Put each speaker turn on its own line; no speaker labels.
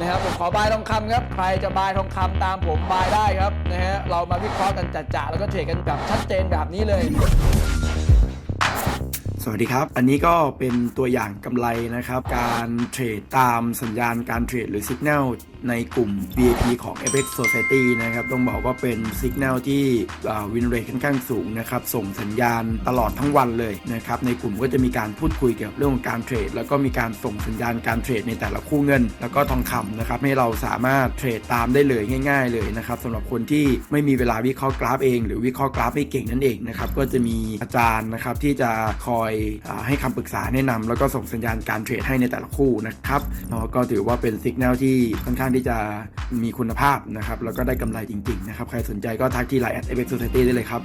นะครับผมขอบายทองคำครับใครจะบายทองคำตามผมบายได้ครับนะฮะเรามาวิเคราะห์กันจัดๆแล้วก็เทรดกันแบบชัดเจนแบบนี้เลย
สวัสดีครับ อันนี้ก็เป็นตัวอย่างกำไรนะครับ การเทรดตามสัญญาณการเทรดหรือสัญญาณในกลุ่ม VIP ของ FX Society นะครับ ต้องบอกว่าเป็นสัญญาณที่วินเรทค่อนข้างสูงนะครับ ส่งสัญญาณตลอดทั้งวันเลยนะครับ ในกลุ่มก็จะมีการพูดคุยเกี่ยวกับเรื่องของการเทรด แล้วก็มีการส่งสัญญาณการเทรดในแต่ละคู่เงิน แล้วก็ทองคำนะครับ ให้เราสามารถเทรดตามได้เลยง่าย ๆ เลยนะครับสำหรับคนที่ไม่มีเวลาวิเคราะห์กราฟเอง หรือวิเคราะห์กราฟไม่เก่งนั่นเองนะครับ ก็จะมีอาจารย์นะครับที่จะคอยอให้คำปรึกษาแนะนำแล้วก็ส่งสัญญาณการเทรดให้ในแต่ละคู่นะครับเนาะก็ถือว่าเป็นสัญญาณที่ค่อนข้างที่จะมีคุณภาพนะครับแล้วก็ได้กำไรจริงๆนะครับใครสนใจก็ทักที่ไลน์ at FX Society ได้เลยครับ